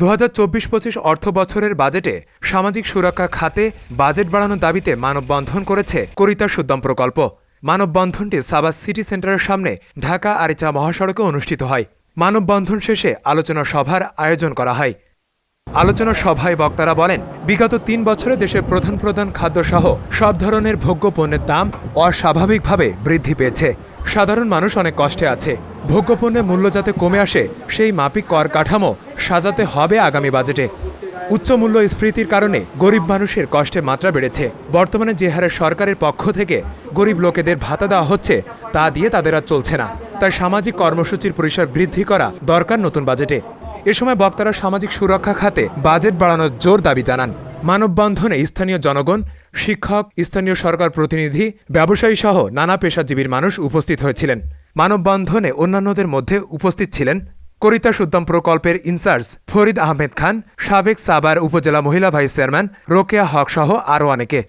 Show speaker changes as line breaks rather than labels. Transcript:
দু হাজার চব্বিশ পঁচিশ অর্থ বছরের বাজেটে সামাজিক সুরক্ষা খাতে বাজেট বাড়ানোর দাবিতে মানববন্ধন করেছে করিতা সুদ্দাম প্রকল্প। মানববন্ধনটি সাবাস সিটি সেন্টারের সামনে ঢাকা আরিচা মহাসড়কে অনুষ্ঠিত হয়। মানববন্ধন শেষে আলোচনা সভার আয়োজন করা হয়। আলোচনা সভায় বক্তারা বলেন, বিগত তিন বছরে দেশের প্রধান প্রধান খাদ্যসহ সব ধরনের ভোগ্য পণ্যের দাম অস্বাভাবিকভাবে বৃদ্ধি পেয়েছে। সাধারণ মানুষ অনেক কষ্টে আছে। ভোগ্যপণ্যের মূল্য যাতে কমে আসে, সেই মাপিক কর কাঠামো সাজাতে হবে আগামী বাজেটে। উচ্চ মূল্য স্ফীতির কারণে গরিব মানুষের কষ্টের মাত্রা বেড়েছে। বর্তমানে যে হারে সরকারের পক্ষ থেকে গরিব লোকেদের ভাতা দেওয়া হচ্ছে, তা দিয়ে তাদের আর চলছে না। তাই সামাজিক কর্মসূচির পরিসর বৃদ্ধি করা দরকার নতুন বাজেটে। এ সময় বক্তারা সামাজিক সুরক্ষা খাতে বাজেট বাড়ানোর জোর দাবি জানান। মানববন্ধনে স্থানীয় জনগণ, শিক্ষক, স্থানীয় সরকার প্রতিনিধি ব্যবসায়ী সহ নানা পেশাজীবীর মানুষ উপস্থিত হয়েছিলেন। মানববন্ধনে অন্যান্যদের মধ্যে উপস্থিত ছিলেন করিতা সুদ্দাম প্রকল্পের ইনচার্জ ফরিদ আহমেদ খান, সাবেক সাবার উপজেলা মহিলা ভাইস চেয়ারম্যান রোকেয়া হক সহ আরও অনেকে।